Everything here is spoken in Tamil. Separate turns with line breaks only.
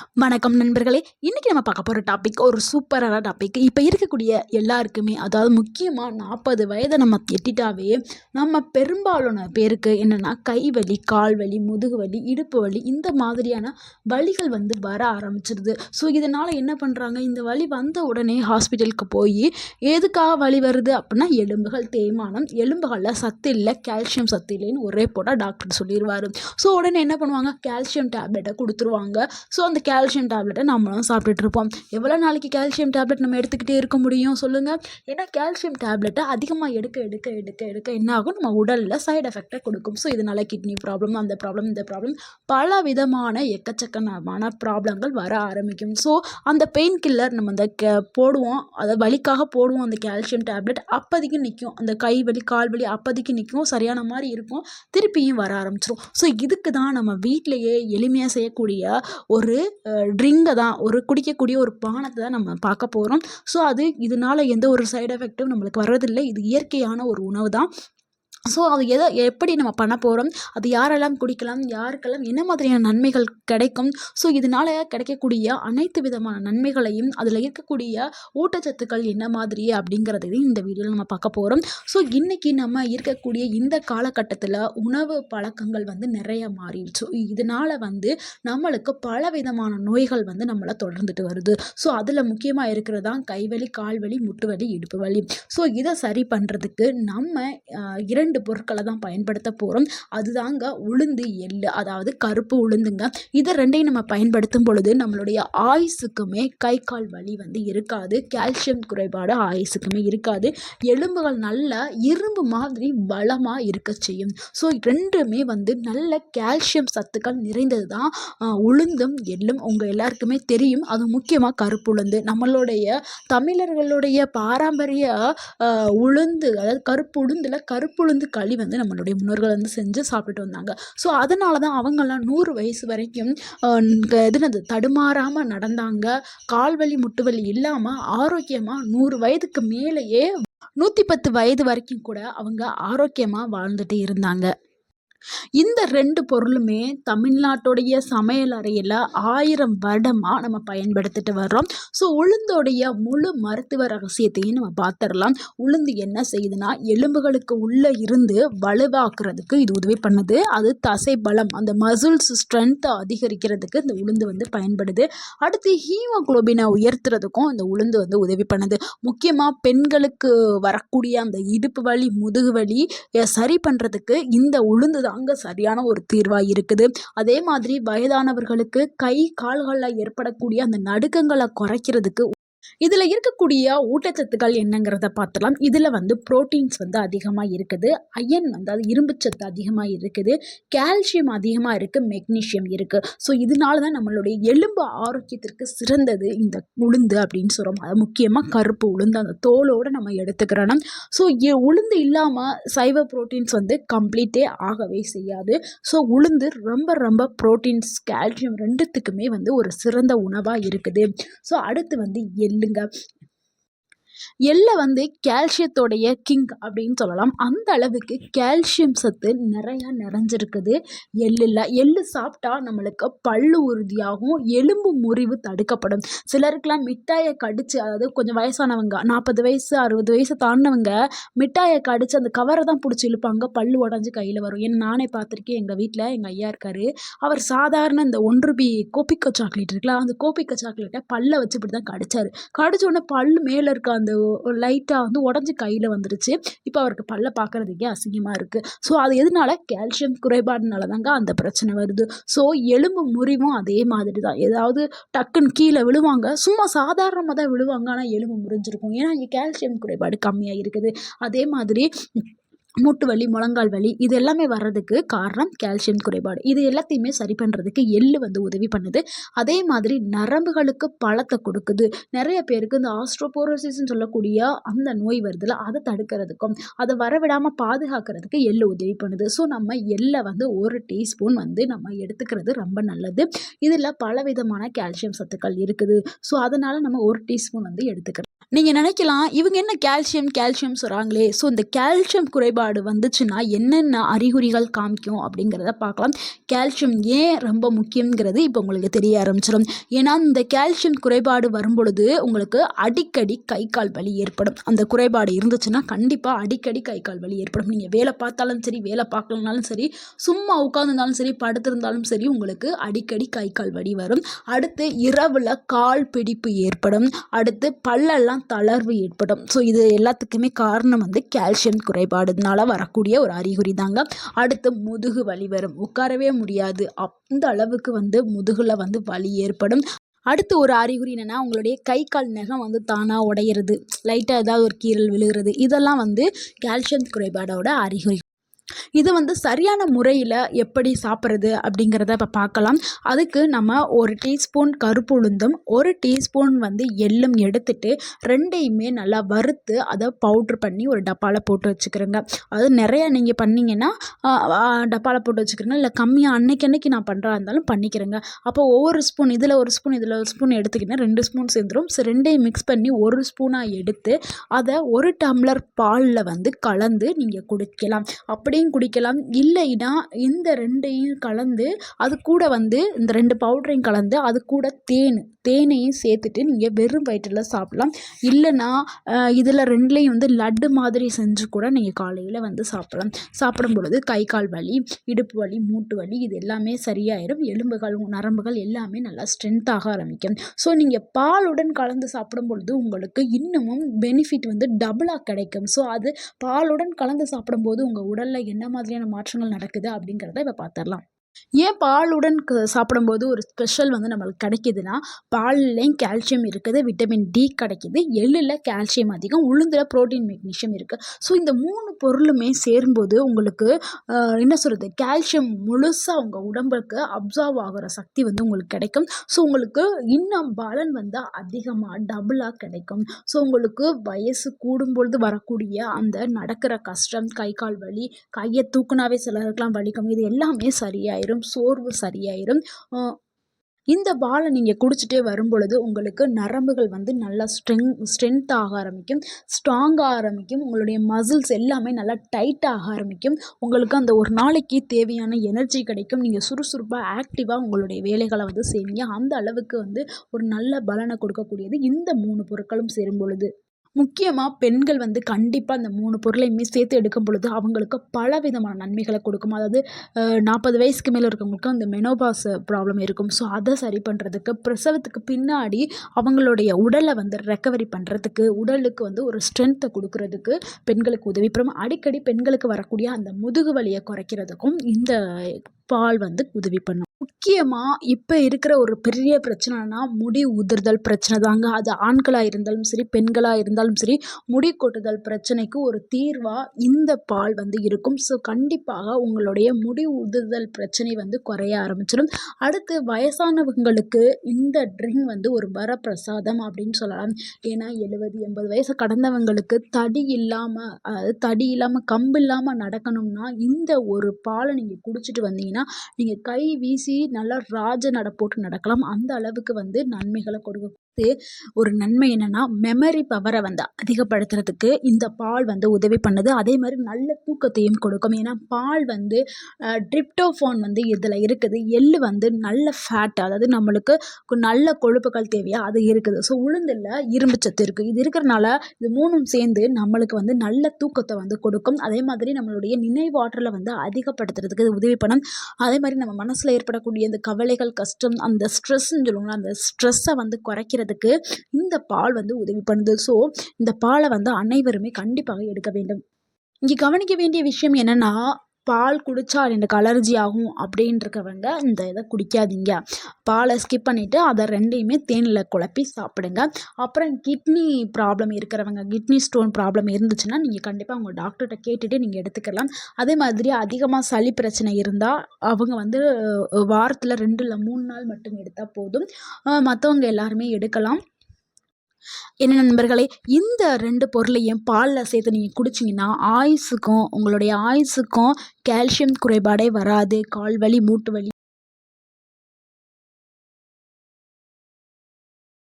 வணக்கம் நண்பர்களே. இன்றைக்கி நம்ம பார்க்க போகிற டாபிக் ஒரு சூப்பரான டாபிக் இப்போ இருக்கக்கூடிய எல்லாருக்குமே அதாவது முக்கியமாக நாற்பது வயதை நம்ம எட்டிட்டாவே நம்ம பெரும்பாலான பேருக்கு என்னென்னா கை வலி கால் வலி முதுகு வலி இடுப்பு வலி இந்த மாதிரியான வலிகள் வந்து வர ஆரம்பிச்சிருது. ஸோ இதனால் என்ன பண்ணுறாங்க இந்த வலி வந்த உடனே ஹாஸ்பிட்டலுக்கு போய் எதுக்காக வலி வருது அப்படின்னா எலும்புகள் தேய்மானம் எலும்புகளில் சத்து இல்லை கால்சியம் சத்து இல்லைன்னு ஒரே போட்டால் டாக்டர் சொல்லிடுவார் ஸோ உடனே என்ன பண்ணுவாங்க? கால்சியம் டேப்லெட்டை கொடுத்துருவாங்க. ஸோ அந்த கால்சியம் டேப்லெட்டை நம்மளும் சாப்பிட்டுட்டு இருப்போம். எவ்வளோ நாளைக்கு கால்சியம் டேப்லெட் நம்ம எடுத்துக்கிட்டே இருக்க முடியும் சொல்லுங்கள் ஏன்னா கால்சியம் டேப்லெட்டை அதிகமாக எடுக்க எடுக்க எடுக்க எடுக்க என்ன ஆகும்? நம்ம உடலில் சைடு எஃபெக்டை கொடுக்கும். ஸோ இதனால் கிட்னி ப்ராப்ளம் அந்த ப்ராப்ளம் இந்த ப்ராப்ளம் பல விதமான எக்கச்சக்கமான ப்ராப்ளங்கள் வர ஆரம்பிக்கும். ஸோ அந்த பெயின் கில்லர் நம்ம அந்த கே போடுவோம். அதை வலிக்காக போடுவோம் அந்த கால்சியம் டேப்லெட் அப்போதைக்கு நிற்கும் அந்த கை வலி கால் வலி அப்போதைக்கு நிற்கும் சரியான மாதிரி இருக்கும். திருப்பியும் வர ஆரம்பிச்சிடும் ஸோ இதுக்கு தான் நம்ம வீட்டிலையே எளிமையாக செய்யக்கூடிய ஒரு ட்ரிங்கை தான் ஒரு குடிக்கக்கூடிய ஒரு பானத்தை தான் நம்ம பார்க்க போகிறோம் ஸோ அது இதனால் எந்த ஒரு சைடு எஃபெக்ட்டும் நம்மளுக்கு வர்றதில்லை. இது இயற்கையான ஒரு உணவு தான். ஸோ அது எதை எப்படி நம்ம பண்ண போகிறோம் அது யாரெல்லாம் குடிக்கலாம் யாருக்கெல்லாம் என்ன மாதிரியான நன்மைகள் கிடைக்கும்? ஸோ இதனால் கிடைக்கக்கூடிய அனைத்து விதமான நன்மைகளையும் அதில் இருக்கக்கூடிய ஊட்டச்சத்துக்கள் என்ன மாதிரி அப்படிங்கிறதையும் இந்த வீடியோவில் நம்ம பார்க்க போகிறோம் ஸோ இன்றைக்கி நம்ம இருக்கக்கூடிய இந்த காலகட்டத்தில் உணவு பழக்கங்கள் வந்து நிறைய மாறிடுச்சு. இதனால் வந்து நம்மளுக்கு பல விதமான நோய்கள் வந்து நம்மளை தொடர்ந்துட்டு வருது. ஸோ அதில் முக்கியமாக இருக்கிறது தான் கைவலி கால்வலி முட்டு வலி இடுப்பு வலி. ஸோ இதை சரி பண்ணுறதுக்கு நம்ம இரண்டு இரண்டு பொருட்களை தான் பயன்படுத்த போகிறோம் அதுதாங்க உளுந்து எள்ளு அதாவது கருப்பு உளுந்துங்க. இதை ரெண்டையும் நம்ம பயன்படுத்தும் பொழுது நம்மளுடைய ஆயுசுக்குமே கை கால் வலி வந்து இருக்காது. கால்சியம் குறைபாடு ஆயுசுக்குமே இருக்காது. எலும்புகள் நல்ல இரும்பு மாதிரி பலமாக இருக்க செய்யும். ஸோ ரெண்டுமே வந்து நல்ல கால்சியம் சத்துக்கள் நிறைந்தது தான் உளுந்தும் எள்ளும் உங்கள் எல்லாருக்குமே தெரியும். அது முக்கியமாக கருப்பு உளுந்து. நம்மளுடைய தமிழர்களுடைய பாரம்பரிய உளுந்து அதாவது கருப்பு உளுந்தில் கருப்பு உளுந்து வந்து களி வந்து நம்மளுடைய முன்னோர்கள் வந்து செஞ்சு சாப்பிட்டு வந்தாங்க. ஸோ அதனால தான் அவங்கெல்லாம் நூறு வயசு வரைக்கும் எதுனது தடுமாறாமல் நடந்தாங்க. கால்வலி முட்டு வலி இல்லாமல் ஆரோக்கியமாக நூறு வயதுக்கு மேலேயே நூற்றி பத்து வயது வரைக்கும் கூட அவங்க ஆரோக்கியமாக வாழ்ந்துட்டு இருந்தாங்க. இந்த ரெண்டு பொருளுமே தமிழ்நாட்டுடைய சமையல் அறையில் ஆயிரம் வருடமாக நம்ம பயன்படுத்திட்டு வர்றோம். ஸோ உளுந்தோடைய முழு மருத்துவ ரகசியத்தையும் நம்ம பார்த்துடலாம் உளுந்து என்ன செய்யுதுன்னா எலும்புகளுக்கு உள்ளே இருந்து வலுவாக்குறதுக்கு இது உதவி பண்ணுது. அது தசை பலம் அந்த மசில்ஸ் ஸ்ட்ரென்த்தை அதிகரிக்கிறதுக்கு இந்த உளுந்து வந்து பயன்படுது. அடுத்து ஹீமோக்ளோபினை உயர்த்துறதுக்கும் இந்த உளுந்து வந்து உதவி பண்ணுது. முக்கியமாக பெண்களுக்கு வரக்கூடிய அந்த இடுப்பு வலி முதுகு வலி சரி பண்ணுறதுக்கு இந்த உளுந்து தாங்க சரியான ஒரு தீர்வாக இருக்குது. அதே மாதிரி வயதானவர்களுக்கு கை கால்களில் ஏற்படக்கூடிய அந்த நடுக்கங்களை குறைக்கிறதுக்கு இதில் இருக்கக்கூடிய ஊட்டச்சத்துக்கள் என்னங்கிறத பார்த்துலாம் இதில் வந்து ப்ரோட்டீன்ஸ் வந்து அதிகமாக இருக்குது. அயன் வந்து அது இரும்புச்சத்து அதிகமாக இருக்குது. கால்சியம் அதிகமாக இருக்குது மெக்னீஷியம் இருக்குது ஸோ இதனால தான் நம்மளுடைய எலும்பு ஆரோக்கியத்திற்கு சிறந்தது இந்த உளுந்து அப்படின்னு சொல்கிறோம் அது முக்கியமாக கருப்பு உளுந்து அந்த தோலோடு நம்ம எடுத்துக்கிறோம். ஸோ உளுந்து இல்லாமல் சைவ ப்ரோட்டீன்ஸ் வந்து கம்ப்ளீட்டே ஆகவே செய்யாது. ஸோ உளுந்து ரொம்ப ரொம்ப ப்ரோட்டீன்ஸ் கால்சியம் ரெண்டுத்துக்குமே வந்து ஒரு சிறந்த உணவாக இருக்குது. ஸோ அடுத்து வந்து ilinga எள்ளை வந்து கால்சியத்தோடைய கிங் அப்படின்னு சொல்லலாம். அந்த அளவுக்கு கால்சியம் சத்து நிறையா நிறைஞ்சிருக்குது. எள்ளில் எள்ளு சாப்பிட்டா நம்மளுக்கு பல்லு உறுதியாகும் எலும்பு முறிவு தடுக்கப்படும். சிலருக்கெல்லாம் மிட்டாயை கடித்து அதாவது கொஞ்சம் வயசானவங்க நாற்பது வயசு அறுபது வயசு தாண்டினவங்க மிட்டாயை கடித்து அந்த கவரை தான் பிடிச்சி இழுப்பாங்க பல்லு உடஞ்சி கையில் வரும். ஏன்னா நானே பார்த்துருக்கேன் எங்கள் வீட்டில் எங்கள் ஐயா இருக்கார். அவர் சாதாரண இந்த ஒன்று பி கோப்பிக்க சாக்லேட் இருக்குல்ல அந்த கோப்பிக்க சாக்லேட்டை பல்லை வச்சு இப்படி தான் கடிச்சார். கடிச்ச உடனே பல்லு மேலே இருக்க அந்த லைட்டாக வந்து உடஞ்சி கையில் வந்துருச்சு. இப்போ அவருக்கு பல்ல பார்க்குறதுக்கே அசிங்கமாக இருக்குது ஸோ அது எதனால? கால்சியம் குறைபாடுனால தாங்க அந்த பிரச்சனை வருது. ஸோ எலும்பு முறிவும் அதே மாதிரி தான் ஏதாவது டக்குன்னு கீழே விழுவாங்க. சும்மா சாதாரணமாக தான் விழுவாங்க ஆனால் எலும்பு முறிஞ்சிருக்கும். ஏன்னா இங்கே கால்சியம் குறைபாடு கம்மியாக இருக்குது. அதே மாதிரி மூட்டு வலி முழங்கால் வலி இது எல்லாமே வர்றதுக்கு காரணம் கால்சியம் குறைபாடு. இது எல்லாத்தையுமே சரி பண்ணுறதுக்கு எள்ளு வந்து உதவி பண்ணுது. அதே மாதிரி நரம்புகளுக்கு பழத்தை கொடுக்குது. நிறைய பேருக்கு இந்த ஆஸ்ட்ரோபோரோசிஸ்ன்னு சொல்லக்கூடிய அந்த நோய் வருதுல அதை தடுக்கிறதுக்கும் அதை வரவிடாமல் பாதுகாக்கிறதுக்கு எள்ளு உதவி பண்ணுது. ஸோ நம்ம எள்ளை வந்து ஒரு டீஸ்பூன் வந்து நம்ம எடுத்துக்கிறது ரொம்ப நல்லது. இதில் பலவிதமான கால்சியம் சத்துக்கள் இருக்குது. ஸோ அதனால் நம்ம ஒரு டீஸ்பூன் வந்து எடுத்துக்கிறோம். நீங்கள் நினைக்கலாம் இவங்க என்ன கால்சியம் கால்சியம் சொல்கிறாங்களே ஸோ இந்த கால்சியம் குறைபாடு குறைபாடு வந்துச்சுன்னா என்னென்ன அறிகுறிகள் காமிக்கும் அப்படிங்கிறத பார்க்கலாம். கால்சியம் ஏன் ரொம்ப முக்கியங்கிறது இப்போ உங்களுக்கு தெரிய ஆரம்பிச்சிடும் ஏன்னா இந்த கால்சியம் குறைபாடு வரும்பொழுது உங்களுக்கு அடிக்கடி கை கால் வலி ஏற்படும். அந்த குறைபாடு இருந்துச்சுன்னா கண்டிப்பாக அடிக்கடி கை கால் வலி ஏற்படும். நீங்கள் வேலை பார்த்தாலும் சரி வேலை பார்க்கலனாலும் சரி சும்மா உட்காந்துருந்தாலும் சரி படுத்திருந்தாலும் சரி உங்களுக்கு அடிக்கடி கை கால் வலி வரும். அடுத்து இரவில் கால் பிடிப்பு ஏற்படும். அடுத்து பல்லெல்லாம் தளர்வு ஏற்படும். ஸோ இது எல்லாத்துக்குமே காரணம் வந்து கால்சியம் அதனால் வரக்கூடிய ஒரு அறிகுறி தாங்க. அடுத்து முதுகு வலி வரும். உட்காரவே முடியாது. அந்த அளவுக்கு வந்து முதுகில் வந்து வலி ஏற்படும். அடுத்து ஒரு அறிகுறி என்னென்னா உங்களுடைய கை கால் நகம் வந்து தானாக உடையிறது. லைட்டாக ஏதாவது ஒரு கீறல் விழுகிறது. இதெல்லாம் வந்து கால்சியம் குறைபாடோட அறிகுறி. இது வந்து சரியான முறையில் எப்படி சாப்பிட்றது அப்படிங்கிறத இப்போ பார்க்கலாம். அதுக்கு நம்ம ஒரு டீஸ்பூன் கருப்பு உளுந்தும் ஒரு டீஸ்பூன் வந்து எள்ளும் எடுத்துட்டு ரெண்டையுமே நல்லா வறுத்து அதை பவுட்ரு பண்ணி ஒரு டப்பாவில் போட்டு வச்சுக்கிறோங்க. அது நிறையா நீங்கள் பண்ணிங்கன்னா டப்பாவில் போட்டு வச்சுக்கிறோங்க. இல்லை கம்மியாக அன்னைக்கு அன்னைக்கு நான் பண்ணுறா இருந்தாலும் பண்ணிக்கிறேங்க. அப்போ ஒவ்வொரு ஸ்பூன் இதில் ஒரு ஸ்பூன் இதில் ஒரு ஸ்பூன் எடுத்துக்கிட்டேன் ரெண்டு ஸ்பூன் சேர்ந்துடும் ஸோ ரெண்டையும் மிக்ஸ் பண்ணி ஒரு ஸ்பூனாக எடுத்து அதை ஒரு டம்ளர் பாலில் வந்து கலந்து நீங்கள் குடிக்கலாம். அப்படி அப்படியும் குடிக்கலாம். இல்லைன்னா இந்த ரெண்டையும் கலந்து அது கூட வந்து இந்த ரெண்டு பவுடரையும் கலந்து அது கூட தேன் தேனையும் சேர்த்துட்டு நீங்கள் வெறும் வயிற்றில் சாப்பிட்லாம். இல்லைன்னா இதில் ரெண்டுலேயும் வந்து லட்டு மாதிரி செஞ்சு கூட நீங்கள் காலையில் வந்து சாப்பிட்லாம். சாப்பிடும் பொழுது கை கால் வலி இடுப்பு வலி மூட்டு வலி இது எல்லாமே சரியாயிடும் எலும்புகள் நரம்புகள் எல்லாமே நல்லா ஸ்ட்ரென்த்தாக ஆரம்பிக்கும். ஸோ நீங்கள் பாலுடன் கலந்து சாப்பிடும் பொழுது உங்களுக்கு இன்னமும் பெனிஃபிட் வந்து டபுளாக கிடைக்கும். ஸோ அது பாலுடன் கலந்து சாப்பிடும்போது உங்கள் உடலில் என்ன மாதிரியான மாற்றங்கள் நடக்குது அப்படிங்கிறத இப்போ பார்த்துடலாம் ஏன் பாலுடன் க சாப்பிடும்போது ஒரு ஸ்பெஷல் வந்து நம்மளுக்கு கிடைக்கிதுன்னா பால்லையும் கால்சியம் இருக்குது விட்டமின் டி கிடைக்கிது எள்ளில் கால்சியம் அதிகம் உளுந்தில் ப்ரோட்டீன் மெக்னீஷியம் இருக்குது ஸோ இந்த மூணு பொருளுமே சேரும்போது உங்களுக்கு என்ன சொல்கிறது கால்சியம் முழுசாக உங்கள் உடம்புக்கு அப்சார்வ் ஆகிற சக்தி வந்து உங்களுக்கு கிடைக்கும். ஸோ உங்களுக்கு இன்னும் பலன் வந்து அதிகமாக டபுளாக கிடைக்கும். ஸோ உங்களுக்கு வயசு கூடும்பொழுது வரக்கூடிய அந்த நடக்கிற கஷ்டம் கை கால் வலி கையை தூக்குனாவே சிலருக்கெலாம் வலிக்கும் இது எல்லாமே சரியாயிடும் சரியாயிரும் சோர்வு சரியாயிரும். இந்த பாலை நீங்கள் குடிச்சிட்டே வரும்பொழுது உங்களுக்கு நரம்புகள் வந்து நல்லா ஸ்ட்ரெங் ஸ்ட்ரென்த் ஆக ஆரம்பிக்கும் ஸ்ட்ராங்காக ஆரம்பிக்கும் உங்களுடைய மசில்ஸ் எல்லாமே நல்லா டைட் ஆக ஆரம்பிக்கும். உங்களுக்கு அந்த ஒரு நாளைக்கு தேவையான எனர்ஜி கிடைக்கும். நீங்கள் சுறுசுறுப்பாக ஆக்டிவாக உங்களுடைய வேலைகளை வந்து செய்வீங்க. அந்த அளவுக்கு வந்து ஒரு நல்ல பலனை கொடுக்கக்கூடியது இந்த மூணு பொருட்களும் சேரும் பொழுது. முக்கியமாக பெண்கள் வந்து கண்டிப்பாக அந்த மூணு பொருளையுமே சேர்த்து எடுக்கும் பொழுது அவங்களுக்கு பல விதமான நன்மைகளை கொடுக்கும். அதாவது நாற்பது வயசுக்கு மேலே இருக்கவங்களுக்கு அந்த மெனோபாஸ் ப்ராப்ளம் இருக்கும். ஸோ அதை சரி பண்ணுறதுக்கு பிரசவத்துக்கு பின்னாடி அவங்களுடைய உடலை வந்து ரெக்கவரி பண்ணுறதுக்கு உடலுக்கு வந்து ஒரு ஸ்ட்ரென்த்தை கொடுக்கறதுக்கு பெண்களுக்கு உதவி அப்புறம் அடிக்கடி பெண்களுக்கு வரக்கூடிய அந்த முதுகு வலியை குறைக்கிறதுக்கும் இந்த பால் வந்து உதவி பண்ணும். முக்கியமாக இப்போ இருக்கிற ஒரு பெரிய பிரச்சனைனா முடி உதிர்தல் பிரச்சனை தாங்க. அது ஆண்களாக இருந்தாலும் சரி பெண்களாக இருந்தாலும் சரி முடி கொட்டுதல் பிரச்சனைக்கு ஒரு தீர்வாக இந்த பால் வந்து இருக்கும். ஸோ கண்டிப்பாக உங்களுடைய முடி உதிர்தல் பிரச்சனை வந்து குறைய ஆரம்பிச்சிடும். அடுத்து வயசானவங்களுக்கு இந்த ட்ரிங்க் வந்து ஒரு வரப்பிரசாதம் அப்படின்னு சொல்லலாம். ஏன்னா எழுபது எண்பது வயசு கடந்தவங்களுக்கு தடி இல்லாமல் அதாவது தடி இல்லாமல் கம்பு இல்லாமல் நடக்கணும்னா இந்த ஒரு பாலை நீங்கள் குடிச்சிட்டு வந்தீங்கன்னா நீங்கள் கை வீசி நல்லா ராஜ நடை போட்டு நடக்கலாம். அந்த அளவுக்கு வந்து நன்மைகளை அடுத்து ஒரு நன்மை என்னென்னா மெமரி பவரை வந்து அதிகப்படுத்துறதுக்கு இந்த பால் வந்து உதவி பண்ணுது. அதே மாதிரி நல்ல தூக்கத்தையும் கொடுக்கும். ஏன்னா பால் வந்து ட்ரிப்டோஃபான் வந்து இதில் இருக்குது. எள்ளு வந்து நல்ல ஃபேட் அதாவது நம்மளுக்கு நல்ல கொழுப்புகள் தேவையா அது இருக்குது. ஸோ உளுந்தில் இரும்பு சத்து இருக்குது இது இருக்கிறனால இது மூணும் சேர்ந்து நம்மளுக்கு வந்து நல்ல தூக்கத்தை வந்து கொடுக்கும். அதே மாதிரி நம்மளுடைய நினைவாற்றலை வந்து அதிகப்படுத்துறதுக்கு இது உதவி பண்ணும். அதே மாதிரி நம்ம மனசில் ஏற்படக்கூடிய இந்த கவலைகள் கஷ்டம் அந்த ஸ்ட்ரெஸ்ன்னு சொல்லுவாங்களா அந்த ஸ்ட்ரெஸ்ஸை வந்து குறைக்கிறது பண்ணுறதுக்கு இந்த பால் வந்து உதவி பண்ணுது. ஸோ இந்த பாலை வந்து அனைவருமே கண்டிப்பாக எடுக்க வேண்டும். இங்கே கவனிக்க வேண்டிய விஷயம் என்னென்னா பால் குடித்தா எனக்கு அலர்ஜி ஆகும் அப்படின்றவங்க இந்த இதை குடிக்காதீங்க. பாலை ஸ்கிப் பண்ணிவிட்டு அதை ரெண்டையுமே தேனில் குழப்பி சாப்பிடுங்க. அப்புறம் கிட்னி ப்ராப்ளம் இருக்கிறவங்க கிட்னி ஸ்டோன் ப்ராப்ளம் இருந்துச்சுன்னா நீங்கள் கண்டிப்பாக உங்கள் டாக்டர்கிட்ட கேட்டுட்டு நீங்கள் எடுத்துக்கலாம். அதே மாதிரி அதிகமாக சளி பிரச்சனை இருந்தால் அவங்க வந்து வாரத்தில் ரெண்டு இல்லை மூணு நாள் மட்டும் எடுத்தால் போதும். மற்றவங்க எல்லாருமே எடுக்கலாம். என்ன நண்பர்களே இந்த ரெண்டு பொருளையும் பாலில் சேர்த்து நீங்கள் குடிச்சிங்கன்னா ஆயுசுக்கும் உங்களுடைய ஆயுசுக்கும் கால்சியம் குறைபாடே வராது. கால் வலி மூட்டு வலி